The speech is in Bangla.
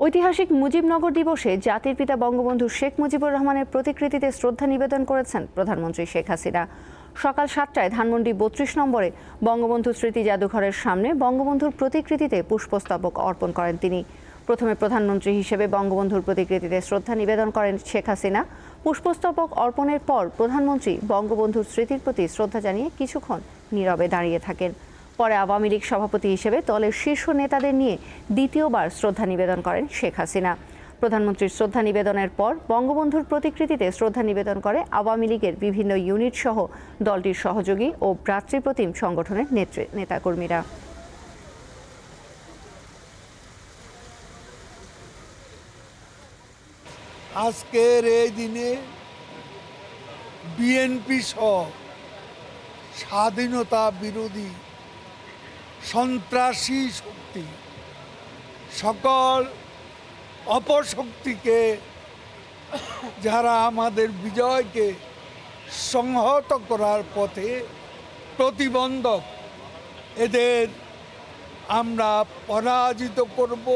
ঐতিহাসিক মুজিবনগর দিবসে জাতির পিতা বঙ্গবন্ধু শেখ মুজিবুর রহমানের প্রতিকৃতিতে শ্রদ্ধা নিবেদন করেছেন প্রধানমন্ত্রী শেখ হাসিনা। সকাল সাতটায় ধানমন্ডি বত্রিশ নম্বরে বঙ্গবন্ধু স্মৃতি জাদুঘরের সামনে বঙ্গবন্ধুর প্রতিকৃতিতে পুষ্পস্তবক অর্পণ করেন তিনি। প্রথমে প্রধানমন্ত্রী হিসেবে বঙ্গবন্ধুর প্রতিকৃতিতে শ্রদ্ধা নিবেদন করেন শেখ হাসিনা। পুষ্পস্তবক অর্পণের পর প্রধানমন্ত্রী বঙ্গবন্ধুর স্মৃতির প্রতি শ্রদ্ধা জানিয়ে কিছুক্ষণ নীরবে দাঁড়িয়ে থাকেন। পরে আওয়ামী লীগ সভাপতি হিসেবে দলের শীর্ষ নেতাদের নিয়ে দ্বিতীয়বার শ্রদ্ধা নিবেদন করেন শেখ হাসিনা। প্রধানমন্ত্রীর শ্রদ্ধা নিবেদনের পর বঙ্গবন্ধুর প্রতিকৃতিতে শ্রদ্ধা নিবেদন করে আওয়ামী লীগের বিভিন্ন ইউনিট সহ দলটির সহযোগী ও ভ্রাতৃপ্রতিম সংগঠনের নেতৃ নেতাকর্মীরা। আজকের এই দিনে বিএনপি সহ স্বাধীনতা বিরোধী সন্ত্রাসী শক্তি। সকল অপশক্তিকে যারা আমাদের বিজয়কে সংহত করার পথে প্রতিবন্ধক, এদের আমরা পরাজিত করব।